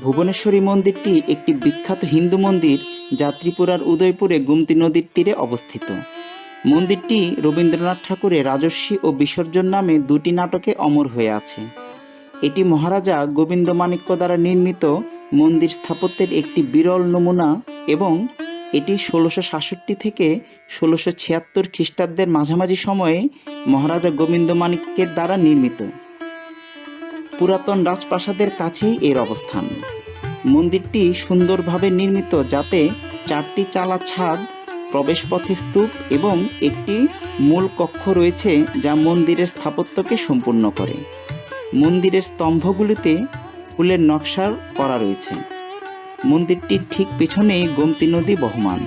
ভুবনেশ্বরী মন্দিরটি একটি বিখ্যাত হিন্দু মন্দির যা ত্রিপুরার উদয়পুরে গুমতি নদীর তীরে অবস্থিত। মন্দিরটি রবীন্দ্রনাথ ঠাকুরের রাজস্বী ও বিসর্জন নামে দুটি নাটকে অমর হয়ে আছে। এটি মহারাজা গোবিন্দ মাণিক্য দ্বারা নির্মিত মন্দির স্থাপত্যের একটি বিরল নমুনা এবং এটি ষোলোশো সাতষট্টি থেকে ষোলোশো ছিয়াত্তর খ্রিস্টাব্দের মাঝামাঝি সময়ে মহারাজা গোবিন্দ মাণিক্যের দ্বারা নির্মিত। পুরাতন রাজপ্রাসাদের কাছেই এর অবস্থান। মন্দিরটি সুন্দরভাবে নির্মিত যাতে চারটি চালা ছাদ, প্রবেশপথে স্তূপ এবং একটি মূল কক্ষ রয়েছে যা মন্দিরের স্থাপত্যকে সম্পূর্ণ করে। মন্দিরের স্তম্ভগুলিতে ফুলের নকশার করা রয়েছে। মন্দিরটির ঠিক পেছনেই গোমতী নদী বহমান।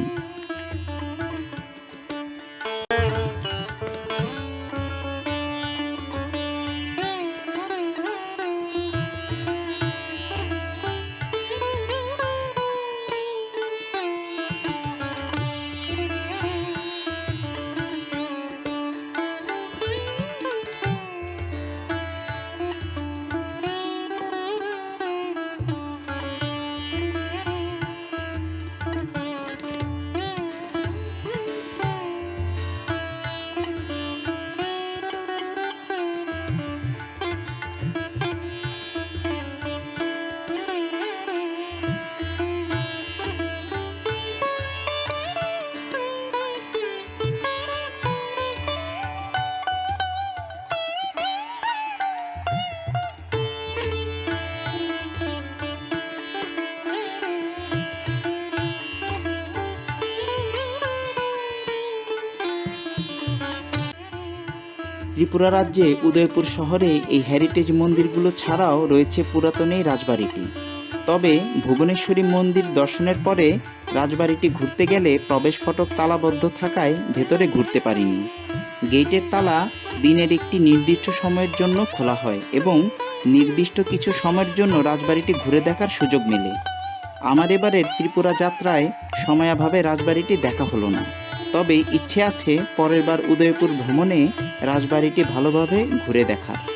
ত্রিপুরা রাজ্যে উদয়পুর শহরে এই হেরিটেজ মন্দিরগুলো ছাড়াও রয়েছে পুরাতন এই রাজবাড়িটি। তবে ভুবনেশ্বরী মন্দির দর্শনের পরে রাজবাড়িটি ঘুরতে গেলে প্রবেশ ফটক তালাবদ্ধ থাকায় ভেতরে ঘুরতে পারিনি। গেটের তালা দিনের একটি নির্দিষ্ট সময়ের জন্য খোলা হয় এবং নির্দিষ্ট কিছু সময়ের জন্য রাজবাড়িটি ঘুরে দেখার সুযোগ মেলে। আমার এবারের ত্রিপুরা যাত্রায় সময়াভাবে রাজবাড়িটি দেখা হলো না। তবে ইচ্ছে আছে পরের বার উদয়পুর ভ্রমণে রাজবাড়িটি ভালোভাবে ঘুরে দেখার।